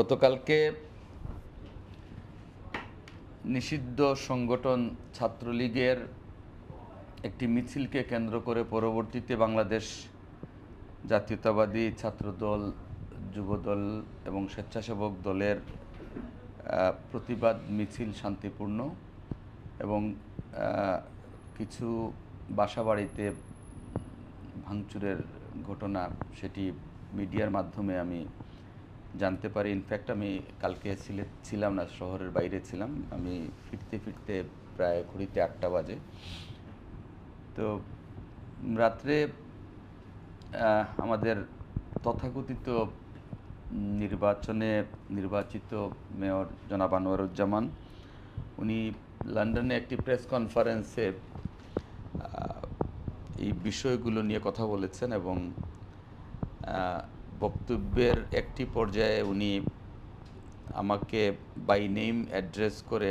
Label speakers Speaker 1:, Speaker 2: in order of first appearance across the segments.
Speaker 1: গতকালকে নিষিদ্ধ সংগঠন ছাত্রলীগের একটি মিছিলকে কেন্দ্র করে পরবর্তীতে বাংলাদেশ জাতীয়তাবাদী ছাত্রদল, যুবদল এবং স্বেচ্ছাসেবক দলের প্রতিবাদ মিছিল শান্তিপূর্ণ এবং কিছু বাসাবাড়িতে ভাঙচুরের ঘটনা সেটি মিডিয়ার মাধ্যমে আমি জানতে পারি। ইনফ্যাক্ট আমি কালকে সিলেট ছিলাম না, শহরের বাইরে ছিলাম। আমি ফিরতে ফিরতে প্রায় ঘড়িতে আটটা বাজে। তো রাত্রে আমাদের তথাকথিত নির্বাচনে নির্বাচিত মেয়র জনাব আনোয়ারুজ্জামান, উনি লন্ডনে একটি প্রেস কনফারেন্সে এই বিষয়গুলো নিয়ে কথা বলেছেন এবং বক্তব্যের একটি পর্যায়ে উনি আমাকে বাই নেম অ্যাড্রেস করে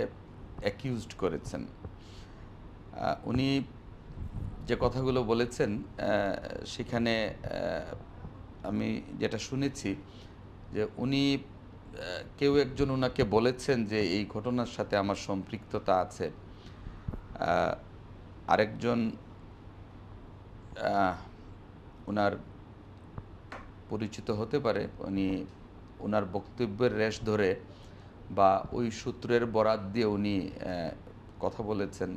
Speaker 1: অ্যাকিউজড করেছেন। উনি যে কথাগুলো বলেছেন সেখানে আমি যেটা শুনেছি যে উনি কেউ একজন ওনাকে বলেছেন যে এই ঘটনার সাথে আমার সম্পৃক্ততা আছে। আরেকজন ওনার পরিচিত হতে পারে, উনি ওনার বক্তব্যের রেশ ধরে বা ওই সূত্রের বরাত দিয়ে উনি কথা বলেছেন,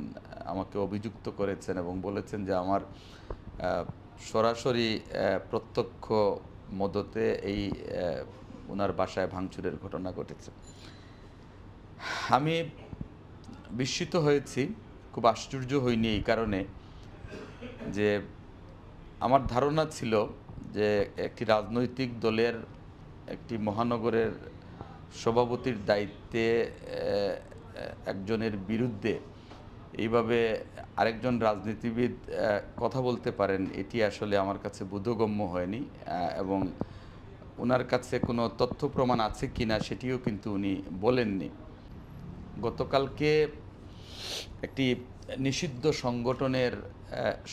Speaker 1: আমাকে অভিযুক্ত করেছেন এবং বলেছেন যে আমার সরাসরি প্রত্যক্ষ মদতে এই ওনার বাসায় ভাঙচুরের ঘটনা ঘটেছে। আমি বিস্মিত হয়েছি, খুব আশ্চর্য হইনি এই কারণে যে আমার ধারণা ছিল যে একটি রাজনৈতিক দলের একটি মহানগরের সভাপতির দায়িত্বে একজনের বিরুদ্ধে এইভাবে আরেকজন রাজনীতিবিদ কথা বলতে পারেন, এটি আসলে আমার কাছে বোধগম্য হয়নি এবং ওনার কাছে কোনো তথ্য প্রমাণ আছে কিনা সেটিও কিন্তু উনি বলেননি। গতকালকে একটি নিষিদ্ধ সংগঠনের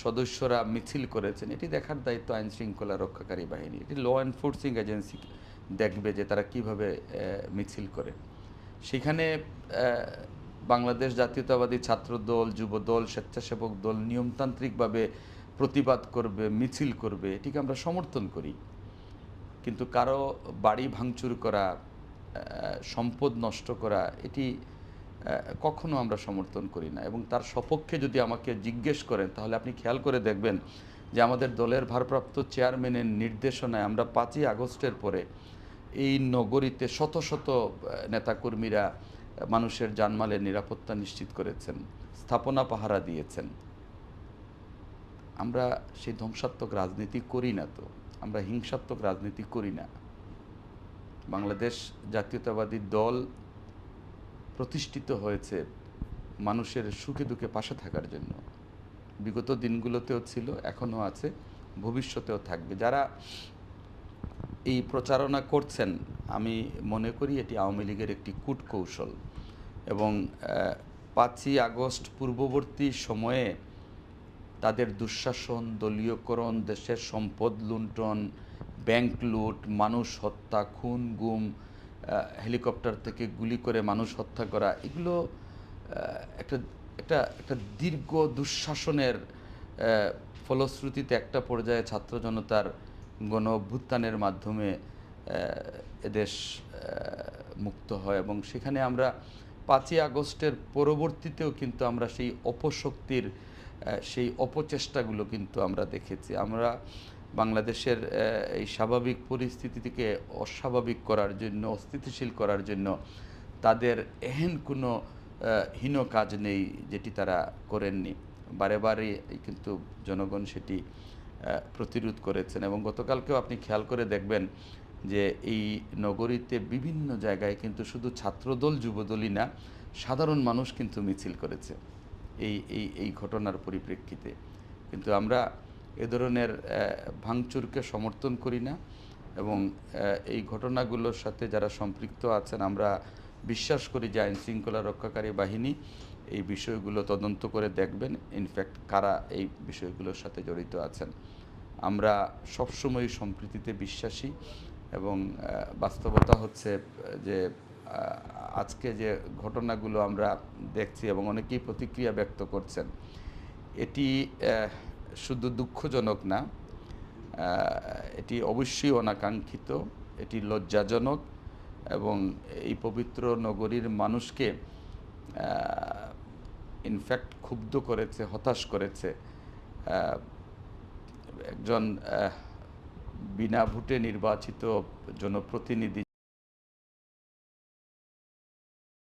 Speaker 1: সদস্যরা মিছিল করেছেন। এটি দেখার দায়িত্ব আইন শৃঙ্খলা রক্ষাকারী বাহিনী। এটি ল এনফোর্সিং এজেন্সি দেখবে যে তারা কীভাবে মিছিল করে। সেখানে বাংলাদেশ জাতীয়তাবাদী ছাত্র দল যুব দল স্বেচ্ছাসেবক দল নিয়মতান্ত্রিকভাবে প্রতিবাদ করবে, মিছিল করবে, এটিকে আমরা সমর্থন করি। কিন্তু কারও বাড়ি ভাঙচুর করা সম্পদ নষ্ট করা, এটি কখনো আমরা সমর্থন করি না। এবং তার সপক্ষে যদি আমাকে জিজ্ঞেস করেন, তাহলে আপনি খেয়াল করে দেখবেন যে আমাদের দলের ভারপ্রাপ্ত চেয়ারম্যানের নির্দেশনায় আমরা পাঁচই আগস্টের পরে এই নগরীতে শত শত নেতাকর্মীরা মানুষের জানমালের নিরাপত্তা নিশ্চিত করেছেন, স্থাপনা পাহারা দিয়েছেন। আমরা সেই ধ্বংসাত্মক রাজনীতি করি না তো। আমরা হিংসাত্মক রাজনীতি করি না। বাংলাদেশ জাতীয়তাবাদী দল প্রতিষ্ঠিত হয়েছে মানুষের সুখে দুঃখে পাশে থাকার জন্য। বিগত দিনগুলোতেও ছিল, এখনও আছে, ভবিষ্যতেও থাকবে। যারা এই প্রচারণা করছেন, আমি মনে করি এটি আওয়ামী লীগের একটি কূটকৌশল এবং পাঁচই আগস্ট পূর্ববর্তী সময়ে তাদের দুঃশাসন, দলীয়করণ, দেশের সম্পদ লুণ্ঠন, ব্যাংক লুট, মানুষ হত্যা, খুন, গুম হেলিকপ্টার থেকে গুলি করে মানুষ হত্যা করা, এগুলো একটা একটা একটা দীর্ঘ দুঃশাসনের ফলশ্রুতিতে একটা পর্যায়ে ছাত্র জনতার গণ অভ্যুত্থানের মাধ্যমে এদেশ মুক্ত হয় এবং সেখানে আমরা পাঁচই আগস্টের পরবর্তীতেও কিন্তু আমরা সেই অপশক্তির সেই অপচেষ্টাগুলো কিন্তু আমরা দেখেছি। আমরা বাংলাদেশের এই স্বাভাবিক পরিস্থিতিকে অস্বাভাবিক করার জন্য, অস্থিতিশীল করার জন্য তাদের এহেন কোনো হীন কাজ নেই যেটি তারা করেননি। বারে বারে কিন্তু জনগণ সেটি প্রতিরোধ করেছেন এবং গতকালকেও আপনি খেয়াল করে দেখবেন যে এই নগরীতে বিভিন্ন জায়গায় কিন্তু শুধু ছাত্রদল, যুবদলই না, সাধারণ মানুষ কিন্তু মিছিল করেছে। এই এই এই ঘটনার পরিপ্রেক্ষিতে। কিন্তু আমরা এ ধরনের ভাঙচুরকে সমর্থন করি না এবং এই ঘটনাগুলোর সাথে যারা সম্পৃক্ত আছেন, আমরা বিশ্বাস করি যে আইন শৃঙ্খলা রক্ষাকারী বাহিনী এই বিষয়গুলো তদন্ত করে দেখবেন। ইনফ্যাক্ট কারা এই বিষয়গুলোর সাথে জড়িত আছেন। আমরা সবসময় সম্প্রীতিতে বিশ্বাসী এবং বাস্তবতা হচ্ছে যে আজকে যে ঘটনাগুলো আমরা দেখছি এবং অনেকেই প্রতিক্রিয়া ব্যক্ত করছেন, এটি শুধু দুঃখজনক না এটি অবশ্যই অনাকাঙ্ক্ষিত, এটি লজ্জাজনক এবং এই পবিত্র নগরীর মানুষকে ইনফ্যাক্ট ক্ষুব্ধ করেছে, হতাশ করেছে। একজন বিনা ভোটে নির্বাচিত জনপ্রতিনিধি